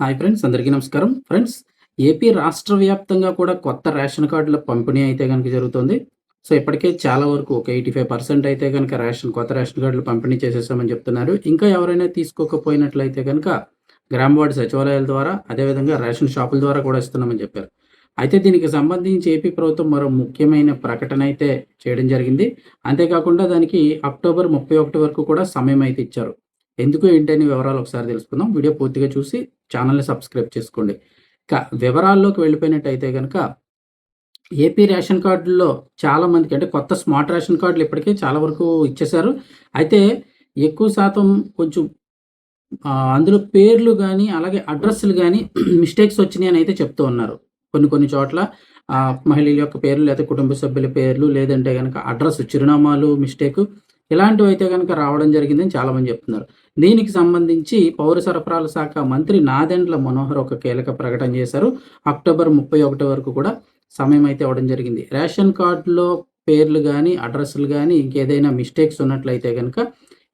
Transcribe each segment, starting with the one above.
Hi friends అందరికీ నమస్కారం. Friends AP రాష్ట్ర వ్యాప్తంగా కూడా కొత్త రేషన్ కార్డుల పంపిణీ అయితే కనుక జరుగుతుంది. సో ఇప్పటికే చాలా వరకు ఒక ఎయిటీ ఫైవ్ పర్సెంట్ అయితే కనుక రేషన్ కొత్త రేషన్ కార్డులు పంపిణీ చేసేసామని చెప్తున్నారు. ఇంకా ఎవరైనా తీసుకోకపోయినట్లయితే కనుక గ్రామ వార్డు సచివాలయాల ద్వారా అదేవిధంగా రేషన్ షాపుల ద్వారా కూడా ఇస్తున్నామని చెప్పారు. అయితే దీనికి సంబంధించి ఏపీ ప్రభుత్వం మరో ముఖ్యమైన ప్రకటన అయితే చేయడం జరిగింది. అంతేకాకుండా దానికి అక్టోబర్ ముప్పై ఒకటి వరకు కూడా సమయం అయితే ఇచ్చారు. ఎందుకు ఏంటని వివరాలు ఒకసారి తెలుసుకుందాం. వీడియో పూర్తిగా చూసి ఛానల్ని సబ్స్క్రైబ్ చేసుకోండి. ఇక వివరాల్లోకి వెళ్ళిపోయినట్టయితే కనుక ఏపీ రేషన్ కార్డుల్లో చాలా మందికి అంటే కొత్త స్మార్ట్ రేషన్ కార్డులు ఇప్పటికే చాలా వరకు ఇచ్చేశారు. అయితే ఎక్కువ శాతం కొంచెం అందులో పేర్లు కానీ అలాగే అడ్రస్లు కానీ మిస్టేక్స్ వచ్చినాయి అని అయితే చెప్తూ ఉన్నారు. కొన్ని కొన్ని చోట్ల మహిళల యొక్క పేర్లు లేదా కుటుంబ సభ్యుల పేర్లు లేదంటే కనుక అడ్రస్ చిరునామాలు మిస్టేక్ ఇలాంటివి అయితే కనుక రావడం జరిగిందని చాలామంది చెప్తున్నారు. దీనికి సంబంధించి పౌర సరఫరాల శాఖ మంత్రి నాదెండ్ల మనోహర్ ఒక కీలక ప్రకటన చేశారు. అక్టోబర్ ముప్పై ఒకటి వరకు కూడా సమయం అయితే ఇవ్వడం జరిగింది. రేషన్ కార్డులో పేర్లు కానీ అడ్రస్లు కానీ ఇంకేదైనా మిస్టేక్స్ ఉన్నట్లయితే కనుక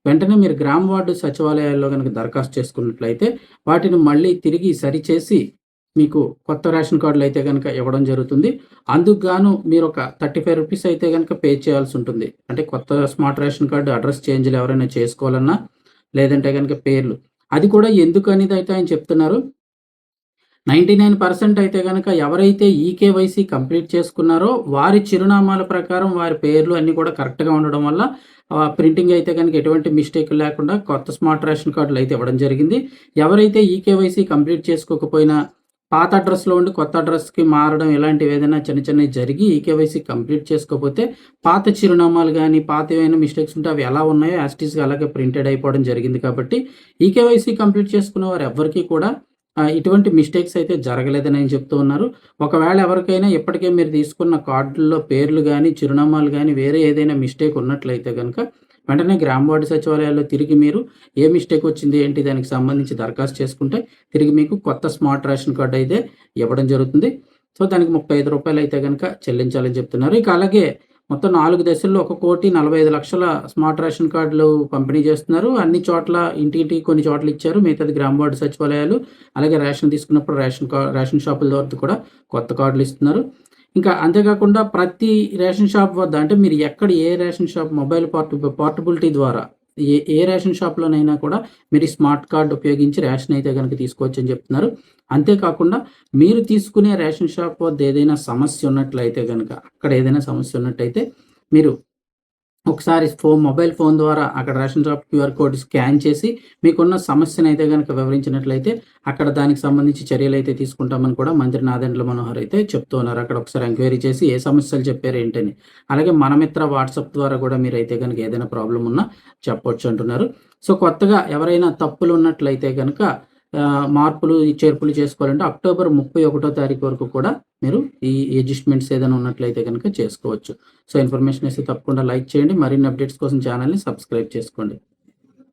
వెంటనే మీరు గ్రామ వార్డు సచివాలయాల్లో కనుక దరఖాస్తు చేసుకున్నట్లయితే వాటిని మళ్ళీ తిరిగి సరిచేసి మీకు కొత్త రేషన్ కార్డులు అయితే కనుక ఇవ్వడం జరుగుతుంది. అందుకు గాను మీరు ఒక థర్టీ ఫైవ్ రూపీస్ అయితే కనుక పే చేయాల్సి ఉంటుంది. అంటే కొత్త స్మార్ట్ రేషన్ కార్డు అడ్రస్ చేంజ్లు ఎవరైనా చేసుకోవాలన్నా లేదంటే కనుక పేర్లు. అది కూడా ఎందుకు అనేది అయితే ఆయన చెప్తున్నారు. నైంటీ నైన్ పర్సెంట్ అయితే కనుక ఎవరైతే ఈకేవైసీ కంప్లీట్ చేసుకున్నారో వారి చిరునామాల ప్రకారం వారి పేర్లు అన్నీ కూడా కరెక్ట్గా ఉండడం వల్ల ప్రింటింగ్ అయితే కనుక ఎటువంటి మిస్టేక్ లేకుండా కొత్త స్మార్ట్ రేషన్ కార్డులు అయితే ఇవ్వడం జరిగింది. ఎవరైతే ఈకేవైసీ కంప్లీట్ చేసుకోకపోయినా పాత అడ్రస్లో ఉండి కొత్త అడ్రస్కి మారడం ఇలాంటివి ఏదైనా చిన్న చిన్నవి జరిగి ఈకేవైసీ కంప్లీట్ చేసుకోకపోతే పాత చిరునామాలు కానీ పాత ఏమైనా మిస్టేక్స్ ఉంటే అవి ఎలా ఉన్నాయో యాస్టీస్గా అలాగే ప్రింటెడ్ అయిపోవడం జరిగింది కాబట్టి ఈకేవైసీ కంప్లీట్ చేసుకున్న వారు ఎవరికీ కూడా ఇటువంటి మిస్టేక్స్ అయితే జరగలేదని ఆయన చెప్తూ ఉన్నారు. ఒకవేళ ఎవరికైనా ఇప్పటికే మీరు తీసుకున్న కార్డుల్లో పేర్లు కానీ చిరునామాలు కానీ వేరే ఏదైనా మిస్టేక్ ఉన్నట్లయితే కనుక వెంటనే గ్రామ వార్డు సచివాలయాల్లో తిరిగి మీరు ఏ మిస్టేక్ వచ్చింది ఏంటి దానికి సంబంధించి దరఖాస్తు చేసుకుంటే తిరిగి మీకు కొత్త స్మార్ట్ రేషన్ కార్డు అయితే ఇవ్వడం జరుగుతుంది. సో దానికి ముప్పై ఐదు రూపాయలు అయితే కనుక చెల్లించాలని చెప్తున్నారు. ఇక అలాగే మొత్తం నాలుగు దశల్లో ఒక కోటి నలభై ఐదు లక్షల స్మార్ట్ రేషన్ కార్డులు పంపిణీ చేస్తున్నారు. అన్ని చోట్ల ఇంటింటికి కొన్ని చోట్ల ఇచ్చారు. మిగతాది గ్రామ వార్డు సచివాలయాలు అలాగే రేషన్ తీసుకున్నప్పుడు రేషన్ కార్ రేషన్ షాపుల ద్వారా కూడా కొత్త కార్డులు ఇస్తున్నారు. ఇంకా అంతేకాకుండా ప్రతి రేషన్ షాప్ వద్ద అంటే మీరు ఎక్కడ ఏ ration shop mobile part portability ద్వారా ఏ ఏ రేషన్ షాప్లోనైనా కూడా మీరు స్మార్ట్ కార్డు ఉపయోగించి రేషన్ అయితే కనుక తీసుకోవచ్చు అని చెప్తున్నారు. అంతేకాకుండా మీరు తీసుకునే రేషన్ షాప్ వద్ద ఏదైనా సమస్య ఉన్నట్లయితే కనుక అక్కడ ఏదైనా సమస్య ఉన్నట్టయితే మీరు ఒకసారి ఫోన్ మొబైల్ ఫోన్ ద్వారా అక్కడ ration shop QR code scan చేసి మీకున్న సమస్యను అయితే కనుక వివరించినట్లయితే అక్కడ దానికి సంబంధించి చర్యలు అయితే తీసుకుంటామని కూడా మంత్రి నాదెండ్ల మనోహర్ అయితే చెప్తూ ఉన్నారు. అక్కడ ఒకసారి ఎంక్వైరీ చేసి ఏ సమస్యలు చెప్పారు ఏంటని. అలాగే మనమిత్ర వాట్సాప్ ద్వారా కూడా మీరు అయితే కనుక ఏదైనా ప్రాబ్లం ఉన్నా చెప్పొచ్చు అంటున్నారు. సో కొత్తగా ఎవరైనా తప్పులు ఉన్నట్లయితే కనుక మార్పులు ఈ చేర్పులు చేసుకోవాలంటే అక్టోబర్ ముప్పై ఒకటో తారీఖు వరకు కూడా మీరు ఈ అడ్జస్ట్మెంట్స్ ఏదైనా ఉన్నట్లయితే కనుక చేసుకోవచ్చు. సో ఇన్ఫర్మేషన్ ఇస్తే తప్పకుండా లైక్ చేయండి. మరిన్ని అప్డేట్స్ కోసం ఛానల్ని సబ్స్క్రైబ్ చేసుకోండి.